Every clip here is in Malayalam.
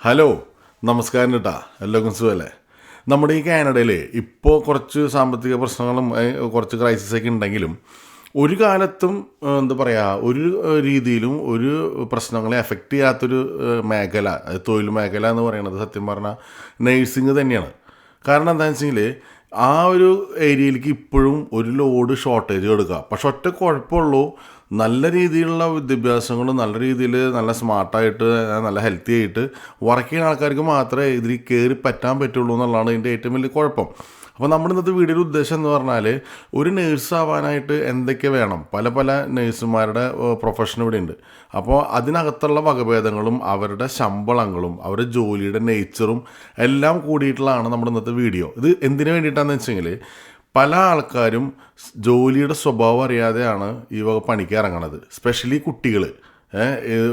ഹലോ നമസ്കാരം കേട്ടാ എല്ലാവർക്കും സുഖമല്ലേ നമ്മുടെ ഈ കാനഡയിൽ ഇപ്പോൾ കുറച്ച് സാമ്പത്തിക പ്രശ്നങ്ങളും കുറച്ച് ക്രൈസിസ് ഒക്കെ ഉണ്ടെങ്കിലും ഒരു കാലത്തും എന്താ പറയുക ഒരു രീതിയിലും ഒരു പ്രശ്നങ്ങളെ എഫക്റ്റ് ചെയ്യാത്തൊരു മേഖല തൊഴിൽ മേഖല എന്ന് പറയുന്നത് സത്യം പറഞ്ഞാൽ നേഴ്സിംഗ് തന്നെയാണ്. കാരണം എന്താണെന്ന് വെച്ചെങ്കിൽ ആ ഒരു ഏരിയയിലേക്ക് ഇപ്പോഴും ഒരു ലോഡ് ഷോർട്ടേജ് കൊടുക്കുക പക്ഷെ ഒറ്റ കുഴപ്പമുള്ളൂ. നല്ല രീതിയിലുള്ള വിദ്യാഭ്യാസങ്ങളും നല്ല രീതിയിൽ നല്ല സ്മാർട്ടായിട്ട് നല്ല ഹെൽത്തി ആയിട്ട് വർക്ക് ചെയ്യുന്ന ആൾക്കാർക്ക് മാത്രമേ ഇതിൽ കയറി പറ്റാൻ പറ്റുള്ളൂ എന്നുള്ളതാണ് ഇതിന്റെ ഏറ്റവും വലിയ കുഴപ്പം. അപ്പോൾ നമ്മുടെ ഇന്നത്തെ വീഡിയോയുടെ ഉദ്ദേശം എന്ന് പറഞ്ഞാൽ ഒരു നേഴ്സ് ആവാനായിട്ട് എന്തൊക്കെ വേണം? പല പല നേഴ്സുമാരുടെ പ്രൊഫഷൻ ഇവിടെ ഉണ്ട്. അപ്പോൾ അതിനകത്തുള്ള വകഭേദങ്ങളും അവരുടെ ശമ്പളങ്ങളും അവരുടെ ജോലിയുടെ നേച്ചറും എല്ലാം കൂടിയിട്ടുള്ളതാണ് നമ്മുടെ ഇന്നത്തെ വീഡിയോ ഇത് എന്തിനു വേണ്ടിയിട്ടാണെന്ന് വെച്ചെങ്കിൽ പല ആൾക്കാരും ജോലിയുടെ സ്വഭാവം അറിയാതെയാണ് ഈ വക പണിക്ക് ഇറങ്ങണത്. സ്പെഷ്യലി കുട്ടികൾ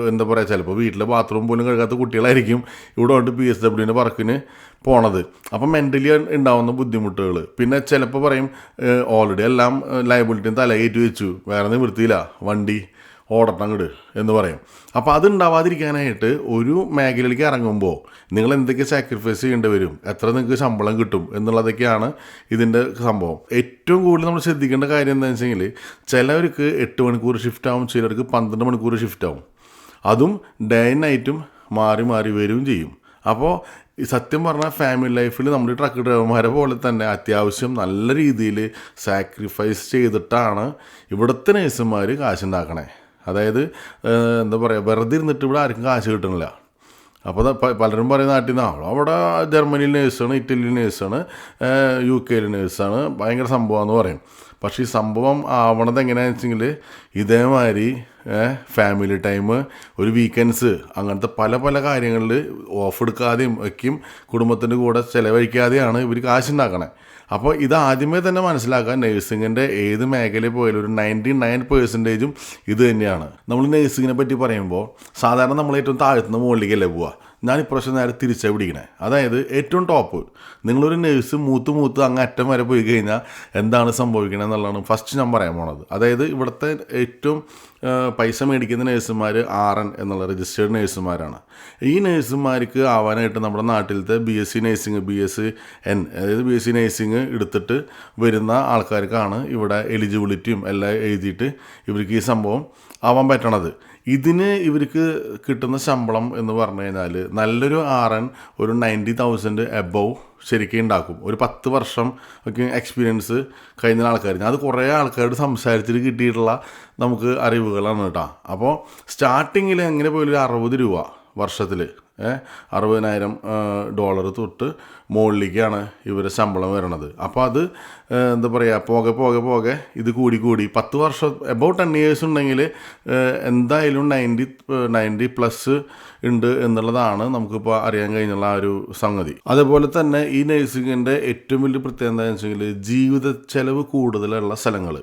എന്താ പറയുക ചിലപ്പോൾ വീട്ടിലെ ബാത്റൂം പോലും കഴുകാത്ത കുട്ടികളായിരിക്കും ഇവിടെ കൊണ്ട് പി എസ് ഡബ്ല്യുവിന്റെ വർക്കിന് പോണത്. അപ്പം മെന്റലി ഉണ്ടാവുന്ന ബുദ്ധിമുട്ടുകൾ പിന്നെ ചിലപ്പോൾ പറയും ഓൾറെഡി എല്ലാം ലയബിലിറ്റിയും തലകയറ്റി വെച്ചു. വേറെ നിവൃത്തിയില്ല വണ്ടി ഓടണം അങ്ങട് എന്ന് പറയും. അപ്പോൾ അതുണ്ടാവാതിരിക്കാനായിട്ട് ഒരു മേഖലയിലേക്ക് ഇറങ്ങുമ്പോൾ നിങ്ങൾ എന്തൊക്കെ സാക്രിഫൈസ് ചെയ്യേണ്ടി വരും? എത്ര നിങ്ങൾക്ക് ശമ്പളം കിട്ടും? എന്നുള്ളതൊക്കെയാണ് ഇതിന്റെ സംഭവം. ഏറ്റവും കൂടുതൽ നമ്മൾ ശ്രദ്ധിക്കേണ്ട കാര്യം എന്താണെന്ന് വെച്ചാൽ ചിലവർക്ക് എട്ട് മണിക്കൂർ ഷിഫ്റ്റ് ആവും ചിലർക്ക് പന്ത്രണ്ട് മണിക്കൂർ ഷിഫ്റ്റ് ആവും. അതും ഡേ നൈറ്റും മാറി മാറി വരികയും ചെയ്യും. അപ്പോൾ സത്യം പറഞ്ഞാൽ ഫാമിലി ലൈഫിൽ നമ്മുടെ ട്രക്ക് ഡ്രൈവർമാരെ പോലെ തന്നെ അത്യാവശ്യം നല്ല രീതിയിൽ സാക്രിഫൈസ് ചെയ്തിട്ടാണ് ഇവിടുത്തെ നേഴ്സുമാർ കാശുണ്ടാക്കണേ. അതായത് എന്താ പറയുക വെറുതെ ഇരുന്നിട്ട് ഇവിടെ ആർക്കും കാശ് കിട്ടണില്ല. അപ്പോൾ പലരും പറയുന്ന നാട്ടിൽ നിന്ന് അവിടെ ജർമ്മനിയിൽ നേഴ്സാണ് ഇറ്റലിയിൽ നേഴ്സാണ് യു കെയിൽ നേഴ്സാണ് ഭയങ്കര സംഭവമാണെന്ന് പറയും. പക്ഷേ ഈ സംഭവം ആവണത് എങ്ങനെയാണെന്ന് വെച്ചെങ്കിൽ ഇതേമാതിരി ഫാമിലി ടൈം ഒരു വീക്കെൻഡ്സ് അങ്ങനത്തെ പല പല കാര്യങ്ങളിൽ ഓഫ് എടുക്കാതെയും ഒക്കെയും കുടുംബത്തിന്റെ കൂടെ ചിലവഴിക്കാതെയാണ് ഇവർ കാശുണ്ടാക്കണേ അപ്പോൾ ഇത് ആദ്യമേ തന്നെ മനസ്സിലാക്കുക നേഴ്സിങ്ങിന്റെ ഏത് മേഖലയിൽ പോയാലും ഒരു നയന്റി നയൻ പെർസെന്റേജും ഇത് തന്നെയാണ്. നമ്മൾ നഴ്സിങ്ങിനെ പറ്റി പറയുമ്പോൾ സാധാരണ നമ്മൾ ഏറ്റവും താഴ്ത്തുന്ന മുകളിലേക്കല്ലേ പോവുക? ഞാൻ ഇപ്രാവശ്യം നേരെ തിരിച്ചാണ് പിടിക്കണേ. അതായത് ഏറ്റവും ടോപ്പ് നിങ്ങളൊരു നേഴ്സ് മൂത്ത് മൂത്ത് അങ്ങ് അറ്റം വരെ പോയി കഴിഞ്ഞാൽ എന്താണ് സംഭവിക്കണത് എന്നുള്ളതാണ് ഫസ്റ്റ് ഞാൻ പറയാൻ പോണത്. അതായത് ഇവിടുത്തെ ഏറ്റവും പൈസ മേടിക്കുന്ന നേഴ്സുമാർ ആർ എൻ എന്നുള്ള രജിസ്റ്റേഡ് നേഴ്സുമാരാണ് ഈ നേഴ്സുമാർക്ക് ആവാനായിട്ട് നമ്മുടെ നാട്ടിലത്തെ B S C nursing B S N അതായത് ബി എസ് സി നേഴ്സിംഗ് എടുത്തിട്ട് വരുന്ന ആൾക്കാർക്കാണ് ഇവിടെ എലിജിബിലിറ്റിയും എല്ലാം എഴുതിയിട്ട് ഇവർക്ക് ഈ സംഭവം ആവാൻ പറ്റണത്. ഇതിന് ഇവർക്ക് കിട്ടുന്ന ശമ്പളം എന്ന് പറഞ്ഞു കഴിഞ്ഞാൽ നല്ലൊരു ആർ എൻ ഒരു നയന്റി തൗസൻഡ് എബവ് ശരിക്കും ഉണ്ടാക്കും. ഒരു പത്ത് വർഷം ഒക്കെ എക്സ്പീരിയൻസ് കഴിഞ്ഞ ആൾക്കാർ അത് കുറേ ആൾക്കാരോട് സംസാരിച്ചിട്ട് കിട്ടിയിട്ടുള്ള നമുക്ക് അറിവുകളാണ് കേട്ടോ. അപ്പോൾ സ്റ്റാർട്ടിങ്ങിൽ എങ്ങനെ പോയാലും ഒരു അറുപത് രൂപ വർഷത്തിൽ അറുപതിനായിരം ഡോളർ തൊട്ട് മുകളിലേക്കാണ് ഇവരെ ശമ്പളം വരണത്. അപ്പോൾ അത് എന്താ പറയുക പോകെ പോകെ പോകെ ഇത് കൂടി കൂടി. പത്ത് വർഷം എബൌട്ട് ടെൻ ഇയേഴ്സ് ഉണ്ടെങ്കിൽ എന്തായാലും നയന്റി നയന്റി പ്ലസ് ഉണ്ട് എന്നുള്ളതാണ് നമുക്കിപ്പോൾ അറിയാൻ കഴിഞ്ഞുള്ള ആ ഒരു സംഗതി. അതുപോലെ തന്നെ ഈ നഴ്സിങ്ങിന്റെ ഏറ്റവും വലിയ പ്രത്യേകത എന്താണെന്ന് വെച്ചെങ്കിൽ ജീവിത ചെലവ് കൂടുതലുള്ള സ്ഥലങ്ങൾ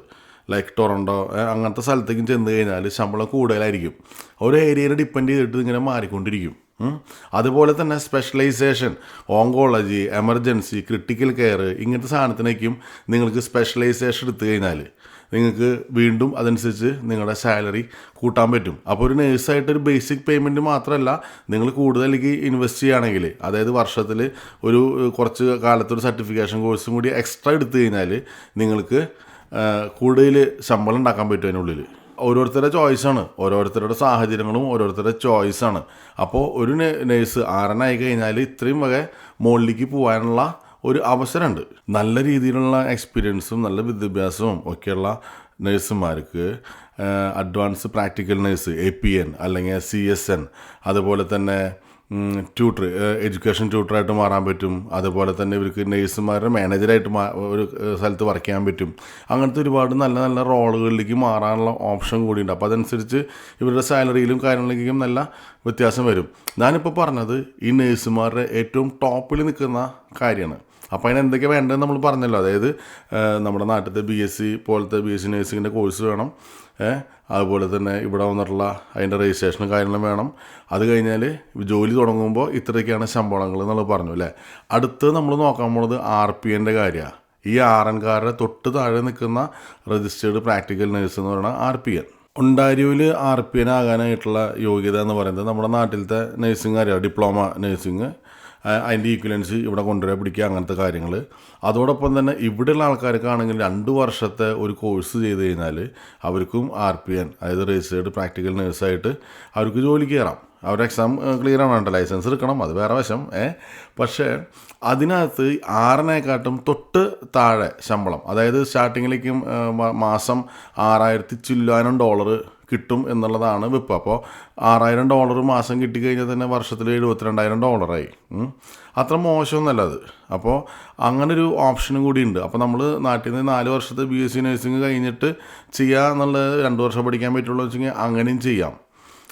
ലൈക്ക് ടൊറൻഡോ അങ്ങനത്തെ സ്ഥലത്തേക്കും ചെന്ന് കഴിഞ്ഞാൽ ശമ്പളം കൂടുതലായിരിക്കും. ഓരോ ഏരിയയിൽ ഡിപ്പെൻഡ് ചെയ്തിട്ട് ഇങ്ങനെ മാറിക്കൊണ്ടിരിക്കും. അതുപോലെ തന്നെ specialisation oncology emergency critical care ഇങ്ങനത്തെ സാധനത്തിനേക്കും നിങ്ങൾക്ക് സ്പെഷ്യലൈസേഷൻ എടുത്തു കഴിഞ്ഞാൽ നിങ്ങൾക്ക് വീണ്ടും അതനുസരിച്ച് നിങ്ങളുടെ സാലറി കൂട്ടാൻ പറ്റും. അപ്പോൾ ഒരു നേഴ്സായിട്ട് ഒരു ബേസിക് പേയ്മെന്റ് മാത്രമല്ല നിങ്ങൾ കൂടുതലേക്ക് ഇൻവെസ്റ്റ് ചെയ്യുകയാണെങ്കിൽ അതായത് വർഷത്തിൽ ഒരു കുറച്ച് കാലത്തൊരു സർട്ടിഫിക്കേഷൻ കോഴ്സും കൂടി എക്സ്ട്രാ എടുത്തു കഴിഞ്ഞാൽ നിങ്ങൾക്ക് കൂടുതൽ ശമ്പളം ഉണ്ടാക്കാൻ പറ്റും അതിനുള്ളിൽ. ഓരോരുത്തരുടെ ചോയ്സാണ് ഓരോരുത്തരുടെ സാഹചര്യങ്ങളും ഓരോരുത്തരുടെ ചോയ്സാണ് അപ്പോൾ ഒരു നേഴ്സ് ആറനായി കഴിഞ്ഞാൽ ഇത്രയും വക മുകളിലേക്ക് പോകാനുള്ള ഒരു അവസരമുണ്ട്. നല്ല രീതിയിലുള്ള എക്സ്പീരിയൻസും നല്ല വിദ്യാഭ്യാസവും ഒക്കെയുള്ള നഴ്സുമാർക്ക് advance practical nurse A P N അല്ലെങ്കിൽ സി എസ് എൻ അതുപോലെ തന്നെ ട്യൂട്ടർ എഡ്യൂക്കേഷൻ ട്യൂട്ടറായിട്ട് മാറാൻ പറ്റും. അതുപോലെ തന്നെ ഇവർക്ക് നേഴ്സുമാരുടെ മാനേജറായിട്ട് മാ ഒരു സ്ഥലത്ത് വർക്ക് ചെയ്യാൻ പറ്റും. അങ്ങനത്തെ ഒരുപാട് നല്ല നല്ല റോളുകളിലേക്ക് മാറാനുള്ള ഓപ്ഷൻ കൂടിയുണ്ട്. അപ്പോൾ അതനുസരിച്ച് ഇവരുടെ സാലറിയിലും കാര്യങ്ങളിലേക്കും നല്ല വ്യത്യാസം വരും. ഞാനിപ്പോൾ പറഞ്ഞത് ഈ നേഴ്സുമാരുടെ ഏറ്റവും ടോപ്പിൽ നിൽക്കുന്ന കാര്യമാണ്. അപ്പോൾ അതിന് എന്തൊക്കെ വേണ്ടതെന്ന് നമ്മൾ പറഞ്ഞല്ലോ. അതായത് നമ്മുടെ നാട്ടിലത്തെ ബി എസ് സി പോലത്തെ ബി എസ് സി നഴ്സിങ്ങിന്റെ കോഴ്സ് വേണം. അതുപോലെ തന്നെ ഇവിടെ വന്നിട്ടുള്ള അതിന്റെ രജിസ്ട്രേഷനും കാര്യങ്ങളും വേണം. അത് കഴിഞ്ഞാൽ ജോലി തുടങ്ങുമ്പോൾ ഇത്രയൊക്കെയാണ് ശമ്പളങ്ങൾ എന്നുള്ളത് പറഞ്ഞു അല്ലേ? അടുത്ത് നമ്മൾ നോക്കാൻ പോണത് ആർ പി എന്റെ കാര്യമാണ് ഈ ആർ എൻകാരുടെ തൊട്ട് താഴെ നിൽക്കുന്ന രജിസ്റ്റേർഡ് പ്രാക്ടിക്കൽ നഴ്സ് എന്ന് പറയുന്നത് ആർ പി എൻ ഒണ്ടാരിയോയിൽ ആർ പി എൻ ആകാനായിട്ടുള്ള യോഗ്യത എന്ന് പറയുന്നത് നമ്മുടെ നാട്ടിലത്തെ നഴ്സിംഗ് അറിയാം ഡിപ്ലോമ നഴ്സിംഗ് അതിന്റെ ഈക്വലൻസ് ഇവിടെ കൊണ്ടുവരാൻ പിടിക്കുക അങ്ങനത്തെ കാര്യങ്ങൾ അതോടൊപ്പം തന്നെ ഇവിടെയുള്ള ആൾക്കാർക്കാണെങ്കിൽ രണ്ട് വർഷത്തെ ഒരു കോഴ്സ് ചെയ്ത് കഴിഞ്ഞാൽ അവർക്കും ആർ പി എൻ അതായത് രജിസ്റ്റേർഡ് പ്രാക്ടിക്കൽ നേഴ്സായിട്ട് അവർക്ക് ജോലി കയറാം. അവരുടെ എക്സാം ക്ലിയർ ആവണം ലൈസൻസ് എടുക്കണം. അത് വേറെ വശം ഏ. പക്ഷേ അതിനകത്ത് ആറിനെക്കാട്ടും തൊട്ട് താഴെ ശമ്പളം അതായത് സ്റ്റാർട്ടിങ്ങിലേക്കും മാസം ആറായിരത്തി ചില്ലാനം ഡോളർ കിട്ടും എന്നുള്ളതാണ് വിപ്പ്. അപ്പോൾ ആറായിരം ഡോളർ മാസം കിട്ടിക്കഴിഞ്ഞാൽ തന്നെ വർഷത്തിൽ എഴുപത്തിരണ്ടായിരം ഡോളറായി അത്ര മോശമൊന്നുമല്ല അത്. അപ്പോൾ അങ്ങനൊരു ഓപ്ഷനും കൂടി ഉണ്ട് അപ്പോൾ നമ്മൾ നാട്ടിൽ നിന്ന് നാല് വർഷത്തെ ബി എസ് സി നഴ്സിംഗ് കഴിഞ്ഞിട്ട് ചെയ്യുക എന്നുള്ളത് രണ്ട് വർഷം പഠിക്കാൻ പറ്റുള്ളൂ വെച്ചെങ്കിൽ അങ്ങനെയും ചെയ്യാം.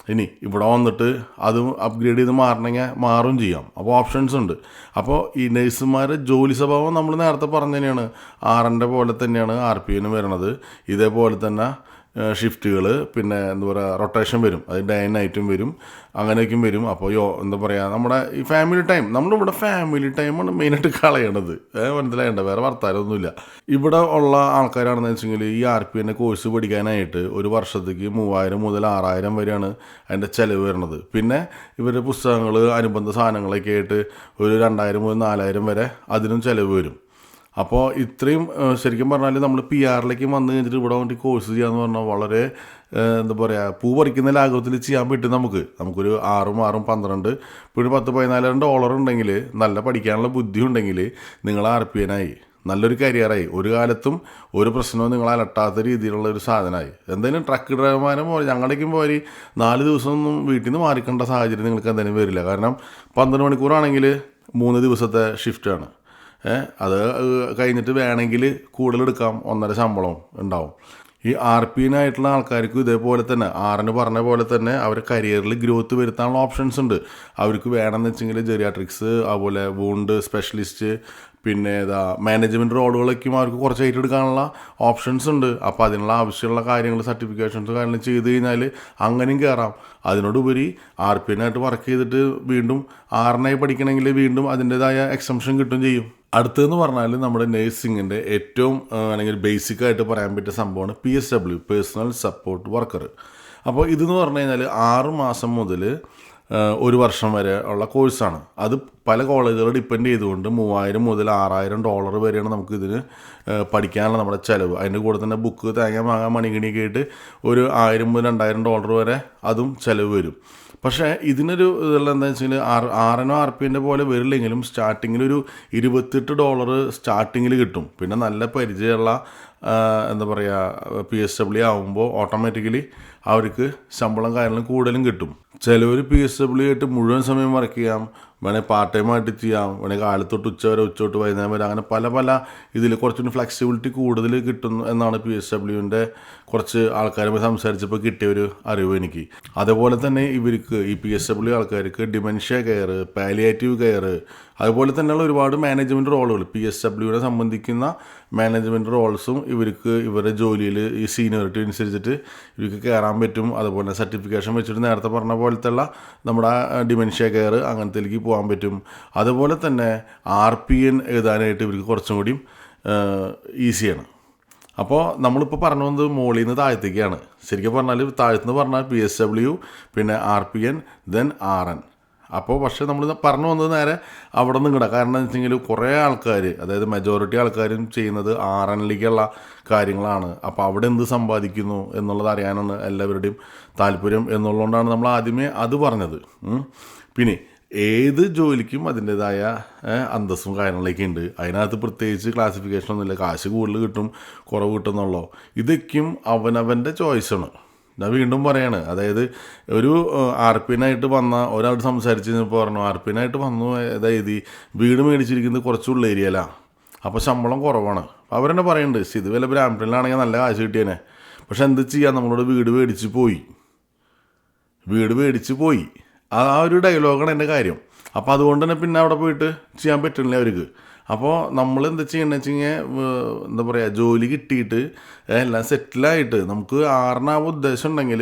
ഇനി ഇവിടെ വന്നിട്ട് അതും അപ്ഗ്രേഡ് ചെയ്ത് മാറണമെങ്കിൽ മാറും ചെയ്യാം. അപ്പോൾ ഓപ്ഷൻസ് ഉണ്ട്. അപ്പോൾ ഈ നഴ്സുമാരുടെ ജോലി സ്വഭാവം നമ്മൾ നേരത്തെ പറഞ്ഞു തന്നെയാണ്. ആറിന്റെ പോലെ തന്നെയാണ് ആർ പി എന് വരണത് ഇതേപോലെ തന്നെ ഷിഫ്റ്റുകൾ പിന്നെ എന്താ പറയുക റൊട്ടേഷൻ വരും. അത് ഡേ നൈറ്റും വരും. അങ്ങനെയൊക്കെയും വരും. അപ്പോൾ യോ എന്താ പറയുക നമ്മുടെ ഈ ഫാമിലി ടൈം നമ്മളിവിടെ ഫാമിലി ടൈമാണ് മെയിനായിട്ട് കളയണത്. മനസ്സിലായേണ്ട? വേറെ വർത്താനമൊന്നുമില്ല ഇവിടെ ഉള്ള ആൾക്കാരാണെന്ന് വെച്ചെങ്കിൽ ഈ ആർ പി എന്റെ കോഴ്സ് പഠിക്കാനായിട്ട് ഒരു വർഷത്തേക്ക് മൂവായിരം മുതൽ ആറായിരം വരെയാണ് അതിന്റെ ചിലവ് വരുന്നത് പിന്നെ ഇവരുടെ പുസ്തകങ്ങൾ അനുബന്ധ സാധനങ്ങളൊക്കെ ആയിട്ട് ഒരു രണ്ടായിരം മുതൽ നാലായിരം വരെ അതിനും ചിലവ് വരും. അപ്പോൾ ഇത്രയും ശരിക്കും പറഞ്ഞാൽ നമ്മൾ പി ആറിലേക്ക് വന്ന് കഴിഞ്ഞിട്ട് ഇവിടെ വേണ്ടി കോഴ്സ് ചെയ്യാന്ന് പറഞ്ഞാൽ വളരെ എന്താ പറയുക പൂ പറിക്കുന്ന ലാഘവത്തിൽ ചെയ്യാൻ പറ്റും നമുക്ക്. നമുക്കൊരു ആറും ആറും പന്ത്രണ്ട് ഇപ്പോൾ ഒരു പത്ത് പതിനാലായിരം ഡോളർ ഉണ്ടെങ്കിൽ നല്ല പഠിക്കാനുള്ള ബുദ്ധി ഉണ്ടെങ്കിൽ നിങ്ങൾ ആർ പി എനായി നല്ലൊരു കരിയറായി ഒരു കാലത്തും ഒരു പ്രശ്നവും നിങ്ങൾ അലട്ടാത്ത രീതിയിലുള്ള ഒരു സാധനമായി എന്തായാലും ട്രക്ക് ഡ്രൈവർമാരും പോലെ ഞങ്ങളുടെക്കും പോലെ നാല് ദിവസമൊന്നും വീട്ടിൽ നിന്ന് മാറിക്കേണ്ട സാഹചര്യം നിങ്ങൾക്ക് എന്തായാലും വരില്ല. കാരണം പന്ത്രണ്ട് മണിക്കൂറാണെങ്കിൽ മൂന്ന് ദിവസത്തെ ഷിഫ്റ്റാണ് അത് കഴിഞ്ഞിട്ട് വേണമെങ്കിൽ കൂടുതലെടുക്കാം. ഒന്നര ശമ്പളം ഉണ്ടാവും. ഈ ആർ പിന്നായിട്ടുള്ള ആൾക്കാർക്ക് ഇതേപോലെ തന്നെ ആറിന് പറഞ്ഞ പോലെ തന്നെ അവർ കരിയറിൽ ഗ്രോത്ത് വരുത്താനുള്ള ഓപ്ഷൻസ് ഉണ്ട്. അവർക്ക് വേണമെന്ന് വെച്ചെങ്കിൽ ജെറിയാട്രിക്സ് അതുപോലെ വൂണ്ട് സ്പെഷ്യലിസ്റ്റ് പിന്നെ ഏതാ മാനേജ്മെന്റ് റോളുകളൊക്കെയും അവർക്ക് കുറച്ച് ഏറ്റെടുക്കാനുള്ള ഓപ്ഷൻസ് ഉണ്ട്. അപ്പോൾ അതിനുള്ള ആവശ്യമുള്ള കാര്യങ്ങൾ സർട്ടിഫിക്കേഷൻസ് കാര്യങ്ങൾ ചെയ്ത് കഴിഞ്ഞാൽ അങ്ങനെയും കയറാം. അതിനോടുപരി ആർ പി എന്നായിട്ട് വർക്ക് ചെയ്തിട്ട് വീണ്ടും ആറിനായി പഠിക്കണമെങ്കിൽ വീണ്ടും അതിന്റെതായ എക്സംഷൻ കിട്ടും ചെയ്യും. അടുത്തതെന്ന് പറഞ്ഞാൽ നമ്മുടെ നേഴ്സിങ്ങിന്റെ ഏറ്റവും അല്ലെങ്കിൽ ബേസിക് ആയിട്ട് പറയാൻ പറ്റിയ സംഭവമാണ് P S W personal support worker അപ്പോൾ ഇതെന്ന് പറഞ്ഞു കഴിഞ്ഞാൽ ആറ് മാസം മുതൽ ഒരു വർഷം വരെ ഉള്ള കോഴ്സാണ്. അത് പല കോളേജുകൾ ഡിപ്പെൻഡ് ചെയ്തുകൊണ്ട് മൂവായിരം മുതൽ ആറായിരം ഡോളർ വരെയാണ് നമുക്ക് ഇതിന് പഠിക്കാനുള്ള നമ്മുടെ ചിലവ്. അതിന്റെ കൂടെ തന്നെ ബുക്ക് തേങ്ങ വാങ്ങാൻ മണികണിയൊക്കെ ആയിട്ട് ഒരു ആയിരം മുതൽ രണ്ടായിരം ഡോളർ വരെ അതും ചിലവ് വരും. പക്ഷേ ഇതിനൊരു ഇതുള്ള എന്താ വെച്ചാൽ ആർ ആറിനോ ആർ പി എന്റെ പോലെ വരില്ലെങ്കിലും സ്റ്റാർട്ടിങ്ങിൽ ഒരു ഇരുപത്തെട്ട് ഡോളർ സ്റ്റാർട്ടിങ്ങിൽ കിട്ടും. പിന്നെ നല്ല പരിചയമുള്ള എന്താ പറയുക പി എസ് ഡബ്ല്യു ആകുമ്പോൾ ഓട്ടോമാറ്റിക്കലി അവർക്ക് ശമ്പളം കാര്യങ്ങളും കൂടുതലും കിട്ടും. ചിലവർ പി എസ് ഡബ്ല്യു ആയിട്ട് മുഴുവൻ സമയം വർക്ക് ചെയ്യാം. വേണേൽ പാർട്ട് ടൈം ആയിട്ട് ചെയ്യാം. വേണമെങ്കിൽ കാലത്തൊട്ട് ഉച്ച വരെ ഉച്ച തൊട്ട് വൈകുന്നേരം വരെ അങ്ങനെ പല പല ഇതിൽ കുറച്ചുകൂടി ഫ്ലെക്സിബിലിറ്റി കൂടുതൽ കിട്ടുന്നു എന്നാണ് പി എസ് ഡബ്ല്യുവിന്റെ കുറച്ച് ആൾക്കാരുമായി സംസാരിച്ചപ്പോൾ കിട്ടിയ ഒരു അറിവ് എനിക്ക്. അതുപോലെ തന്നെ ഇവർക്ക് ഈ പി എസ് ഡബ്ല്യു ആൾക്കാർക്ക് ഡിമെൻഷ്യ കെയർ പാലിയേറ്റീവ് കെയർ അതുപോലെ തന്നെയുള്ള ഒരുപാട് മാനേജ്മെന്റ് റോളുകൾ പി എസ് ഡബ്ല്യുവിനെ സംബന്ധിക്കുന്ന മാനേജ്മെന്റ് റോൾസും ഇവർക്ക് ഇവരുടെ ജോലിയിൽ ഈ സീനിയോറിറ്റി അനുസരിച്ചിട്ട് ഇവർക്ക് കയറാൻ പറ്റും. അതുപോലെ സർട്ടിഫിക്കേഷൻ വെച്ചിട്ട് നേരത്തെ പറഞ്ഞ പോലത്തെ നമ്മുടെ ഡിമെൻഷ്യ കെയർ അങ്ങനത്തേക്ക് പോകാൻ പറ്റും. അതുപോലെ തന്നെ ആർ പി എൻ എഴുതാനായിട്ട് ഇവർക്ക് കുറച്ചും കൂടിയും ഈസിയാണ് അപ്പോൾ നമ്മളിപ്പോൾ പറഞ്ഞു വന്നത് മുകളിൽ നിന്ന് താഴത്തേക്കാണ്. ശരിക്കും പറഞ്ഞാൽ താഴത്തുനിന്ന് പറഞ്ഞാൽ പി എസ് ഡബ്ല്യു പിന്നെ R P N then R N അപ്പോൾ പക്ഷേ നമ്മൾ പറഞ്ഞു വന്നത് നേരെ അവിടെ നിന്ന് ഇങ്ങടാ കാരണം എന്ന് വെച്ചെങ്കിൽ കുറേ ആൾക്കാർ അതായത് മെജോറിറ്റി ആൾക്കാരും ചെയ്യുന്നത് ആർ എണ്ണിലേക്കുള്ള കാര്യങ്ങളാണ്. അപ്പോൾ അവിടെ എന്ത് സമ്പാദിക്കുന്നു എന്നുള്ളത് അറിയാനാണ് എല്ലാവരുടെയും താല്പര്യം എന്നുള്ളതുകൊണ്ടാണ് നമ്മൾ ആദ്യമേ അത് പറഞ്ഞത്. പിന്നെ ഏത് ജോലിക്കും അതിന്റേതായ അന്തസ്സും കാര്യങ്ങളൊക്കെ ഉണ്ട്. അതിനകത്ത് പ്രത്യേകിച്ച് ക്ലാസിഫിക്കേഷൻ ഒന്നുമില്ല. കാശ് കൂടുതൽ കിട്ടും കുറവ് കിട്ടും എന്നുള്ളോ ഇതൊക്കെയും അവനവന്റെ ചോയ്സാണ് ഞാൻ വീണ്ടും പറയാണ്. അതായത് ഒരു ആർ പിന്നായിട്ട് വന്ന ഒരാൾ സംസാരിച്ച് കഴിഞ്ഞപ്പോൾ പറഞ്ഞു ആർ പിന്നായിട്ട് വന്നു അതായത് വീട് മേടിച്ചിരിക്കുന്നത് കുറച്ചുള്ള ഏരിയയിലാണ് അപ്പോൾ ശമ്പളം കുറവാണ്. അപ്പോൾ അവരെന്നെ പറയുന്നുണ്ട് സ്ഥിതി വല്ല ബ്രാഹ്മണിലാണെങ്കിൽ നല്ല കാശ് കിട്ടിയേനെ. പക്ഷെ എന്ത് ചെയ്യാം? നമ്മളോട് വീട് മേടിച്ച് പോയി. വീട് മേടിച്ച് പോയി. ആ ഒരു ഡയലോഗാണ് എന്റെ കാര്യം. അപ്പോൾ അതുകൊണ്ട് തന്നെ പിന്നെ അവിടെ പോയിട്ട് ചെയ്യാൻ പറ്റുന്നില്ല അവർക്ക്. അപ്പോൾ നമ്മൾ എന്താ ചെയ്യണമെന്ന് വെച്ച് കഴിഞ്ഞാൽ എന്താ പറയുക ജോലി കിട്ടിയിട്ട് എല്ലാം സെറ്റിലായിട്ട് നമുക്ക് ആറിനാവ് ഉദ്ദേശം ഉണ്ടെങ്കിൽ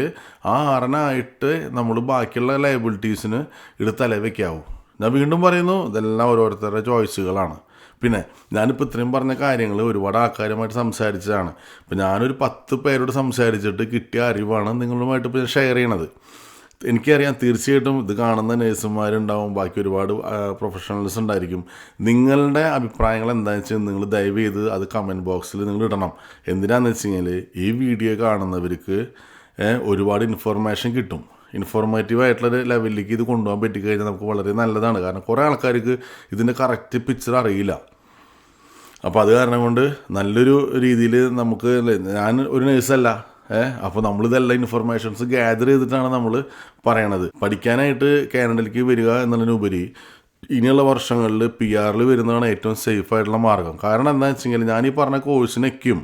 ആ ആറിനായിട്ട് നമ്മൾ ബാക്കിയുള്ള ലയബിലിറ്റീസിന് എടുത്ത് തല വയ്ക്കാവൂ ഞാൻ വീണ്ടും പറയുന്നു ഇതെല്ലാം ഓരോരുത്തരുടെ ചോയ്സുകളാണ്. പിന്നെ ഞാനിപ്പോൾ ഇത്രയും പറഞ്ഞ കാര്യങ്ങൾ ഒരുപാട് ആൾക്കാരുമായിട്ട് സംസാരിച്ചതാണ്. ഇപ്പം ഞാനൊരു പത്ത് പേരോട് സംസാരിച്ചിട്ട് കിട്ടിയ അറിവാണ് നിങ്ങളുമായിട്ട് ഇപ്പോൾ ഷെയർ ചെയ്യണത്. എനിക്കറിയാം തീർച്ചയായിട്ടും ഇത് കാണുന്ന നേഴ്സുമാരുണ്ടാവും ബാക്കി ഒരുപാട് പ്രൊഫഷണൽസ് ഉണ്ടായിരിക്കും. നിങ്ങളുടെ അഭിപ്രായങ്ങൾ എന്താണെന്ന് വെച്ചാൽ നിങ്ങൾ ദയവ് ചെയ്ത് അത് കമന്റ് ബോക്സിൽ നിങ്ങൾ ഇടണം. എന്തിനാന്ന് വെച്ച് കഴിഞ്ഞാൽ ഈ വീഡിയോ കാണുന്നവർക്ക് ഒരുപാട് ഇൻഫർമേഷൻ കിട്ടും. ഇൻഫോർമേറ്റീവ് ആയിട്ടുള്ള ലെവലിലേക്ക് ഇത് കൊണ്ടുപോകാൻ പറ്റിക്കഴിഞ്ഞാൽ നമുക്ക് വളരെ നല്ലതാണ്. കാരണം കുറേ ആൾക്കാർക്ക് ഇതിന്റെ കറക്റ്റ് പിക്ചർ അറിയില്ല. അപ്പോൾ അത് കാരണം കൊണ്ട് നല്ലൊരു രീതിയിൽ നമുക്ക് ഞാൻ ഒരു നേഴ്സല്ല അപ്പോൾ നമ്മളിതെല്ലാം ഇൻഫർമേഷൻസ് ഗ്യാദർ ചെയ്തിട്ടാണ് നമ്മൾ പറയണത്. പഠിക്കാനായിട്ട് കാനഡയിലേക്ക് വരിക എന്നുള്ളതിനുപരി ഇനിയുള്ള വർഷങ്ങളിൽ പി ആറിൽ വരുന്നതാണ് ഏറ്റവും സേഫ് ആയിട്ടുള്ള മാർഗം. കാരണം എന്താണെന്ന് വെച്ച് കഴിഞ്ഞാൽ ഞാൻ ഈ പറഞ്ഞ കോഴ്സിനൊക്കെയും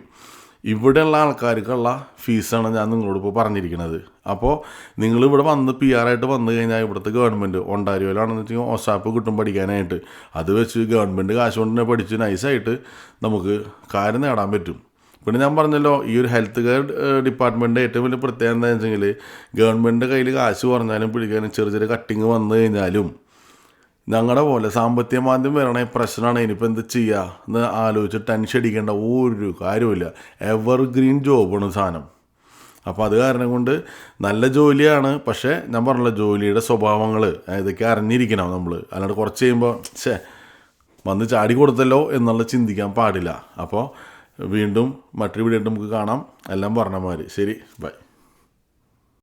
ഇവിടെയുള്ള ആൾക്കാർക്കുള്ള ഫീസാണ് ഞാൻ നിങ്ങളോട് ഇപ്പോൾ പറഞ്ഞിരിക്കുന്നത് അപ്പോൾ നിങ്ങൾ ഇവിടെ വന്ന് പി ആർ ആയിട്ട് വന്നു കഴിഞ്ഞാൽ ഇവിടുത്തെ ഗവൺമെന്റ് ഒണ്ടാരിയോയിലാണെന്ന് വെച്ചാൽ ഒസാപ്പ് കിട്ടും പഠിക്കാനായിട്ട്. അത് വെച്ച് ഗവൺമെന്റ് കാശ് കൊണ്ട് തന്നെ പഠിച്ച് നൈസായിട്ട് നമുക്ക് കാര്യം നേടാൻ പറ്റും. പിന്നെ ഞാൻ പറഞ്ഞല്ലോ ഈ ഒരു ഹെൽത്ത് കെയർ ഡിപ്പാർട്ട്മെന്റിന്റെ ഏറ്റവും വലിയ പ്രത്യേകത എന്താണെന്ന് വെച്ചെങ്കിൽ ഗവൺമെന്റിന്റെ കയ്യിൽ കാശ് പറഞ്ഞാലും പിടിക്കാനും ചെറിയ ചെറിയ കട്ടിങ് വന്നു കഴിഞ്ഞാലും ഞങ്ങളുടെ പോലെ സാമ്പത്തിക മാന്ദ്യം വരണ പ്രശ്നമാണ് ഇനിയിപ്പോൾ എന്ത് ചെയ്യുക എന്ന് ആലോചിച്ച് ടെൻഷൻ അടിക്കേണ്ട ഒരു കാര്യമില്ല എവർ ഗ്രീൻ ജോബാണ് സാധനം അപ്പോൾ അത് കാരണം കൊണ്ട് നല്ല ജോലിയാണ് പക്ഷേ ഞാൻ പറഞ്ഞല്ലോ ജോലിയുടെ സ്വഭാവങ്ങൾ ഇതൊക്കെ അറിഞ്ഞിരിക്കണം നമ്മൾ അല്ലാണ്ട് കുറച്ച് കഴിയുമ്പോൾ ഛേ വന്ന് ചാടി കൊടുത്തല്ലോ എന്നുള്ള ചിന്തിക്കാൻ പാടില്ല. അപ്പോൾ വീണ്ടും മറ്റൊരു വീഡിയോ നമുക്ക് കാണാം. എല്ലാം പറഞ്ഞ മാതിരി. ശരി ബൈ.